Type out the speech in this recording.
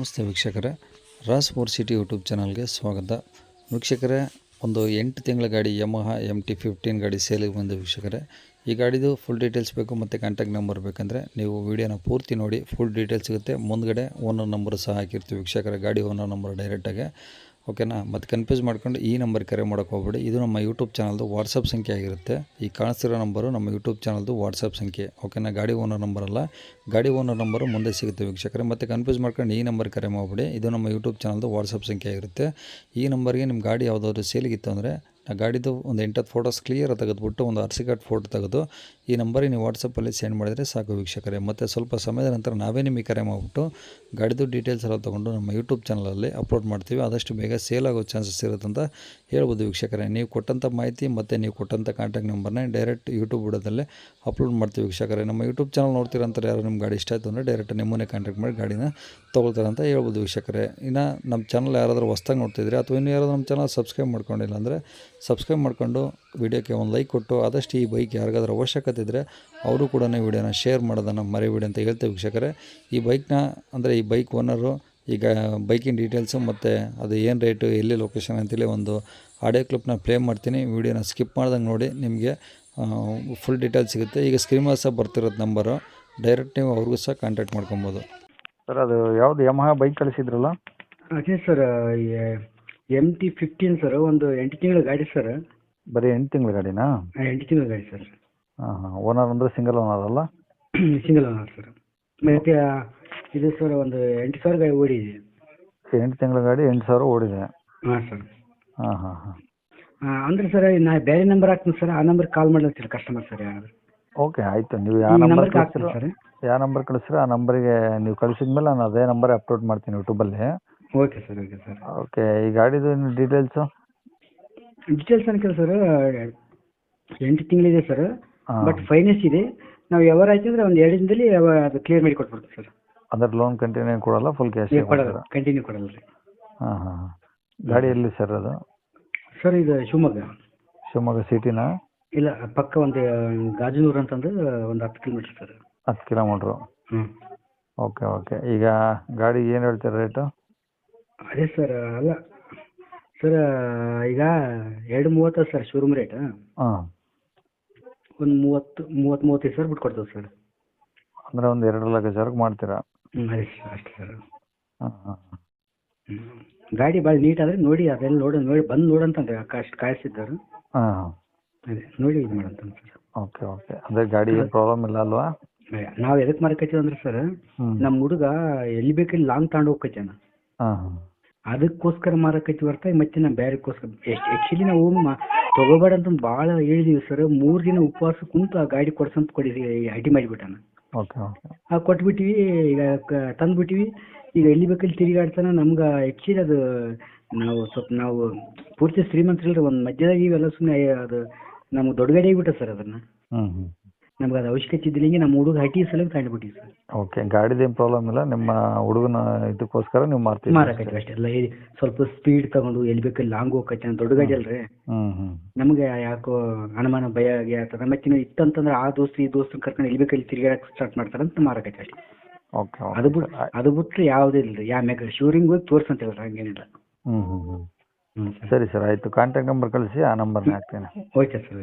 ನಮಸ್ತೆ ವೀಕ್ಷಕರೇ. Raas four city YouTube ಚಾನಲ್ಗೆ ಸ್ವಾಗತ. ವೀಕ್ಷಕರೇ, ಒಂದು ಎಂಟು ತಿಂಗಳ ಗಾಡಿ ಯಮಹ ಎಂ ಟಿ ಫಿಫ್ಟೀನ್ ಗಾಡಿ ಸೇಲಿಗೆ ಬಂದ ವೀಕ್ಷಕರೇ. ಈ ಗಾಡಿದು ಫುಲ್ ಡೀಟೇಲ್ಸ್ ಬೇಕು ಮತ್ತು ಕಾಂಟ್ಯಾಕ್ಟ್ ನಂಬರ್ ಬೇಕಂದರೆ ನೀವು ವೀಡಿಯೋನ ಪೂರ್ತಿ ನೋಡಿ ಫುಲ್ ಡೀಟೇಲ್ಸ್ ಸಿಗುತ್ತೆ. ಮುಂದ್ಗಡೆ ಓನರ್ ನಂಬರ್ ಸಹ ಹಾಕಿರ್ತೀವಿ ವೀಕ್ಷಕರ, ಗಾಡಿ ಓನರ್ ನಂಬರ್ ಡೈರೆಕ್ಟಾಗಿ ಓಕೆನಾ? ಮತ್ತು ಕನ್ಫ್ಯೂಸ್ ಮಾಡ್ಕೊಂಡು ಈ ನಂಬರ್ ಕರೆ ಮಾಡೋಕೆ ಹೋಗ್ಬೇಡಿ. ಇದು ನಮ್ಮ ಯೂಟ್ಯೂಬ್ ಚಾನಲ್ದು ವಾಟ್ಸಪ್ ಸಂಖ್ಯೆ ಆಗಿರುತ್ತೆ. ಈ ಕಾಣಿಸ್ತಿರೋ ನಂಬರು ನಮ್ಮ ಯೂಟ್ಯೂಬ್ ಚಾನಲ್ದು ವಾಟ್ಸಪ್ ಸಂಖ್ಯೆ. ಓಕೆನಾ? ಗಾಡಿ ಓನರ್ ನಂಬರ್ ಅಲ್ಲ. ಗಾಡಿ ಓನರ್ ನಂಬರು ಮುಂದೆ ಸಿಗುತ್ತೆ ವೀಕ್ಷಕರೇ. ಮತ್ತು ಕನ್ಫ್ಯೂಸ್ ಮಾಡ್ಕೊಂಡು ಈ ನಂಬರ್ ಕರೆ ಮಾಡಿಬಿಡಿ. ಇದು ನಮ್ಮ ಯೂಟ್ಯೂಬ್ ಚಾನಲ್ದು ವಾಟ್ಸಪ್ ಸಂಖ್ಯೆ ಆಗಿರುತ್ತೆ. ಈ ನಂಬರ್ಗೆ ನಿಮ್ಮ ಗಾಡಿ ಯಾವುದಾದ್ರು ಸೇಲಿಗಿತ್ತು ಅಂದರೆ ಆ ಗಾಡಿದು ಒಂದು ಎಂಟತ್ತು ಫೋಟೋಸ್ ಕ್ಲಿಯರ್ ತೆಗೆದುಬಿಟ್ಟು ಒಂದು ಆರ್ ಸಿ ಫೋಟೋ ತೆಗೆದು ಈ ನಂಬರಿಗೆ ನೀವು ವಾಟ್ಸಪ್ಪಲ್ಲಿ ಸೆಂಡ್ ಮಾಡಿದರೆ ಸಾಕು ವೀಕ್ಷಕರೇ. ಮತ್ತು ಸ್ವಲ್ಪ ಸಮಯದ ನಂತರ ನಾವೇ ನಿಮಗೆ ಕರೆ ಮಾಡಿಬಿಟ್ಟು ಗಾಡಿದು ಡೀಟೇಲ್ಸ್ ಎಲ್ಲ ತೊಗೊಂಡು ನಮ್ಮ ಯೂಟ್ಯೂಬ್ ಚಾನಲಲ್ಲಿ ಅಪ್ಲೋಡ್ ಮಾಡ್ತೀವಿ. ಆದಷ್ಟು ಬೇಗ ಸೇಲ್ ಆಗೋ ಚಾನ್ಸಸ್ ಇರುತ್ತೆ ಅಂತ ಹೇಳ್ಬೋದು ವೀಕ್ಷಕರೇ. ನೀವು ಕೊಟ್ಟಂಥ ಮಾಹಿತಿ ಮತ್ತು ನೀವು ಕೊಟ್ಟಂಥ ಕಾಂಟ್ಯಾಕ್ಟ್ ನಂಬರ್ನೇ ಡೈರೆಕ್ಟ್ ಯೂಟ್ಯೂಬ್ ಬುಡದಲ್ಲೇ ಅಪ್ಲೋಡ್ ಮಾಡ್ತೀವಿ ವೀಕ್ಷಕರೇ. ನಮ್ಮ ಯೂಟ್ಯೂಬ್ ಚಾನಲ್ ನೋಡ್ತೀರಂತಾರೆ ಯಾರು ನಿಮ್ಮ ಗಾಡಿ ಇಷ್ಟ ಆಯಿತು ಅಂದರೆ ಡೈರೆಕ್ಟ್ ನಿಮ್ಮನ್ನೇ ಕಾಂಟ್ಯಾಕ್ಟ್ ಮಾಡಿ ಗಾಡಿನ ತೊಗೊಳ್ತಾರೆ ಅಂತ ಹೇಳ್ಬೋದು ವೀಕ್ಷಕರೇ. ಇನ್ನು ನಮ್ಮ ಚಾನಲ್ ಯಾರಾದರೂ ಹೊಸ್ದಾಗಿ ನೋಡ್ತಿದ್ರೆ ಅಥವಾ ಇನ್ನೂ ಯಾರಾದರೂ ನಮ್ಮ ಚಾನಲ್ ಸಬ್ಸ್ಕ್ರೈಬ್ ಮಾಡ್ಕೊಂಡಿಲ್ಲ ಅಂದರೆ ಸಬ್ಸ್ಕ್ರೈಬ್ ಮಾಡ್ಕೊಂಡು ವಿಡಿಯೋಕ್ಕೆ ಒಂದು ಲೈಕ್ ಕೊಟ್ಟು ಆದಷ್ಟು ಈ ಬೈಕ್ ಯಾರಿಗಾದ್ರೂ ಅವಶ್ಯಕತೆ ಇದ್ದರೆ ಅವರು ಕೂಡ ವಿಡಿಯೋನ ಶೇರ್ ಮಾಡೋದನ್ನು ಮರಿಬೇಡಿ ಅಂತ ಹೇಳ್ತೇವೆ ವೀಕ್ಷಕರೇ. ಈ ಬೈಕ್ನ ಅಂದರೆ ಈ ಬೈಕ್ ಓನರು ಈಗ ಬೈಕಿನ ಡೀಟೇಲ್ಸು ಮತ್ತು ಅದು ಏನು ರೇಟು ಎಲ್ಲಿ ಲೊಕೇಶನ್ ಅಂತೇಳಿ ಒಂದು ಆಡಿಯೋ ಕ್ಲಿಪ್ನ ಪ್ಲೇ ಮಾಡ್ತೀನಿ. ವಿಡಿಯೋನ ಸ್ಕಿಪ್ ಮಾಡ್ದಂಗೆ ನೋಡಿ ನಿಮಗೆ ಫುಲ್ ಡೀಟೇಲ್ಸ್ ಸಿಗುತ್ತೆ. ಈಗ ಸ್ಕ್ರೀನ್ ಸಹ ಬರ್ತಿರೋದು ನಂಬರು. ಡೈರೆಕ್ಟ್ ನೀವು ಅವ್ರಿಗೂ ಸಹ ಕಾಂಟ್ಯಾಕ್ಟ್ ಮಾಡ್ಕೊಬೋದು. ಸರ್ ಅದು ಯಾವುದು ಯಮಹ ಬೈಕ್ ಕಳಿಸಿದ್ರಲ್ಲ? ಅದೇ sir M T fifteen sir ಒಂದು ಎಂಟು ತಿಂಗಳ ಗಾಡಿ ಸರ್ ಬರೀ ಎಂಟು ತಿಂಗಳ ಗಾಡಿನಾ? ಎಂಟು ತಿಂಗಳ ಗಾಡಿ ಸರ್ ಹಾಂ ಹಾಂ. ಓನರ್ ಅಂದರೆ ಸಿಂಗಲ್ ಓನರ್ ಅಲ್ಲ? ಸಿಂಗಲ್ ಓನರ್ ಸರ್ ಮತ್ತೆ ಇದು ಸರ್ ಒಂದು ಎಂಟು ಸಾವಿರ ಗಾಡಿ ಓಡಿದೆ. ಎಂಟು ತಿಂಗಳ ಗಾಡಿ ಎಂಟು ಸಾವಿರ ಓಡಿದೆ. ಹಾಂ ಸರ್ ಹಾಂ ಹಾಂ ಹಾಂ. ಅಂದ್ರೆ ಸರ್ ನಾ ಬೇರೆ ನಂಬರ್ ಹಾಕ್ತೀನಿ ಸರ್ ಆ ನಂಬರ್ ಕಾಲ್ ಮಾಡ್ಲತ್ತೀರಿ ಕಸ್ಟಮರ್ ಸರ್ ಓಕೆ ಆಯಿತು. ನೀವು ಯಾವ ಈ ನಂಬರ್ ಹಾಕ್ತೀನಿ ಕಳಿಸ್ತೀರೋ ಸರ್ ಯಾವ ನಂಬರ್ ಕಳಿಸ್ತೀರೋ? ಆ ನಂಬರಿಗೆ ನೀವು ಕಳಿಸಿದ್ಮೇಲೆ ನಾನು ಅದೇ ನಂಬರ್ ಅಪ್ಲೋಡ್ ಮಾಡ್ತೀನಿ ಯೂಟ್ಯೂಬಲ್ಲಿ okay sir okay sir okay ಈ ಗಾಡಿದು ಡೀಟೇಲ್ಸು ಡೀಟೇಲ್ಸ್ ಅನ್ಕಲ್ಲ ಸರ್ ಎಂಟು ತಿಂಗಳಿದೆ ಸರ್ ಹಾಂ. ಬಟ್ ಫೈನಾನ್ಸ್ ಇದೆ. ನಾವು ಯಾವಾಗ ಆಯ್ತು ಅಂದ್ರೆ ಒಂದು ಎರಡು ದಿನದಲ್ಲಿ ಯಾವ- ಅದು ಕ್ಲಿಯರ್ ಮಾಡಿ ಕೊಟ್ಬಿಡ್ತೀವಿ ಸರ್ ಅಂದ್ರೆ ಲೋನ್ ಕಂಟಿನ್ಯೂ ಕೊಡಲ್ಲ ಫುಲ್ ಕ್ಯಾಶ್ ನೀವು ಕೊಡಲ್ಲ ಕಂಟಿನ್ಯೂ ಕೊಡಲ್ಲ ರೀ ಹಾಂ ಹಾಂ ಹಾಂ. ಗಾಡಿ ಎಲ್ಲಿ ಸರ್ ಅದು? ಸರ್ ಇದು ಶಿವಮೊಗ್ಗ. ಶಿವಮೊಗ್ಗ ಸಿಟಿನಾ? ಇಲ್ಲ ಪಕ್ಕ ಒಂದು ಗಾಜನೂರು ಅಂತಂದ್ರೆ ಒಂದು ಹತ್ತು ಕಿಲೋಮೀಟರ್ ಸರ್ ಹತ್ತು ಕಿಲೋಮೀಟ್ರು. ಹ್ಞೂ ಓಕೆ ಓಕೆ ಈಗ ಗಾಡಿ ಏನು ಹೇಳ್ತೀರ ರೇಟು? ಅದೇ ಸರ್ ಅಲ್ಲ. ಸರ್ ಈಗ ಎರಡು ಮೂವತ್ತು ಸರ್ ಶೋರೂಮ್ ರೇಟ್ ಹಾಂ. ಒಂದು ಮೂವತ್ತು ಮೂವತ್ತು ಮೂವತ್ತೈದು ಸಾವಿರ ಬಿಟ್ಟು ಕೊಡ್ತೇವೆ ಸರ್. ಅಂದರೆ ಒಂದು ಎರಡು ಲಕ್ಷ ಸಾವಿರಕ್ಕೆ ಮಾಡ್ತೀರಾ? ಹ್ಞೂ ಅದೇ ಸರ್ ಅಷ್ಟೇ ಸರ್. ಹಾಂ ಹಾಂ. ಗಾಡಿ ಭಾಳ ನೀಟ್ ಆದರೆ ನೋಡಿ ಅದೆಲ್ಲ ನೋಡಿ ನೋಡಿ ಬಂದು ನೋಡಂತಂದ್ರೆ ಅಷ್ಟು ಕಾಯಿಸಿದ್ದರು ಹಾಂ ಹಾಂ. ಅದೇ ನೋಡಿ ಇದು ಮಾಡಂತ ಸರ್. Okay okay. ಅಂದರೆ ಗಾಡಿ ಏನು ಪ್ರಾಬ್ಲಮ್ ಇಲ್ಲ ಅಲ್ವಾ? ನಾವು ಎದಕ್ಕೆ ಮಾರಕತ್ತೀವಿ ಅಂದ್ರೆ ಸರ್ ನಮ್ಮ ಹುಡುಗ ಎಲ್ಲಿ ಬೇಕಲ್ಲಿ ಲಾಂಗ್ ತಗೊಂಡು ಹೋಗ್ಕೈತಾನ ಹಾಂ ಹಾಂ. ಅದಕ್ಕೋಸ್ಕರ ಮಾರಕತ್ತಿ ಹೊರತಾಗಿ ಮತ್ತೆ ನಾವು ಬ್ಯಾರಕ್ಕೋಸ್ಕರ ಆಕ್ಚುಲಿ ಆ್ಯಕ್ಚುಲಿ ನಾವು ಮಾ ತಗೋಬೇಡ ಅಂತ ಬಹಳ ಹೇಳಿದೀವಿ ಸರ್ ಮೂರು ದಿನ ಉಪವಾಸ ಕುಂತು ಆ ಗಾಡಿ ಕೊಡ್ಸಂತ ಕೊಡಿ ಅಡ್ಡಿ ಮಾಡಿಬಿಟ್ಟಾನ. Okay okay. ಆ ಕೊಟ್ಬಿಟ್ಟಿವಿ ಈಗ ತಂದ್ಬಿಟ್ಟಿವಿ. ಈಗ ಎಲ್ಲಿ ಬೇಕಲ್ಲಿ ತಿರುಗಾಡ್ತಾನ. ನಮ್ಗ ಆ್ಯಕ್ಚುಲಿ ಅದು ನಾವು ಸ್ವಲ್ಪ ನಾವು ಪೂರ್ತಿ ಶ್ರೀಮಂತರಿಲ್ರಿ. ಒಂದು ಮಧ್ಯದಾಗ ಇವೆಲ್ಲ ಸುಮ್ಮನೆ ಅದು ನಮ್ಗೆ ದೊಡ್ಡ ಗಾಡಿ ಆಗಿಬಿಟ್ಟ ಸರ್ ಅದನ್ನ. ಹ್ಞೂ ಹ್ಞೂ ನಮ್ಗೆ ಅದು ಅವಶ್ಯಕತೆ ಇದ್ದಿಲ್ಲ. ನಮ್ಮ ಹುಡುಗ ಹಟಿ ಸಲ ತಗೊಂಡ್ಬಿಟ್ಟಿವಿ ಸರ್. ಓಕೆ ಗಾಡಿದೇನು ಪ್ರಾಬ್ಲಮ್ ಇಲ್ಲ. ನಿಮ್ಮ ಹುಡುಗನ ಇದಕ್ಕೋಸ್ಕರ ನೀವು ಮಾರ್ತೀವಿ ಮಾರಕತ್ತೀವಿ ಅಷ್ಟೇ. ಎಲ್ಲ ಹೇಳಿ ಸ್ವಲ್ಪ ಸ್ಪೀಡ್ ತಗೊಂಡು ಎಲ್ಲಿ ಬೇಕು ಲಾಂಗ್ ಹೋಗ್ಕೈತೆ ದೊಡ್ಡ ಗಾಡಿ ಅಲ್ರಿ? ಹ್ಞೂ ನಮಗೆ ಯಾಕೋ ಅನುಮಾನ ಭಯ ಆಗಿ ಆಗ್ತದೆ ಮತ್ತೆ ಇನ್ನು ಇತ್ತಂತಂದ್ರೆ ಆ ದೋಸ್ತ ಈ ದೋಸ್ತ ಕರ್ಕೊಂಡು ಎಲ್ಲಿ ಬೇಕಲ್ಲಿ ತಿರುಗಾಡಕ್ಕೆ ಸ್ಟಾರ್ಟ್ ಮಾಡ್ತಾರಂತ ಮಾರಕೈತೆ ಅಷ್ಟೇ. ಓಕೆ ಅದು ಓಕೆ ಬಿಟ್ಟು ಅದು ಬಿಟ್ಟರೆ ಯಾವುದೇ ಇಲ್ಲ ಯಾ ಮ್ಯಾಗ ಶೂರಿಂಗ್ ಹೋಗಿ ತೋರ್ಸಂತ ಹೇಳ್ರಿ ಹಂಗೇನಿಲ್ಲ. ಹ್ಞೂ ಹ್ಞೂ ಹ್ಞೂ ಹ್ಞೂ ಸರಿ. ಸರ್ ಆಯಿತು. ಕಾಂಟ್ಯಾಕ್ಟ್ ನಂಬರ್ ಕಳಿಸಿ ಆ ನಂಬರ್ನ ಹಾಕ್ತೇನೆ. Okay sir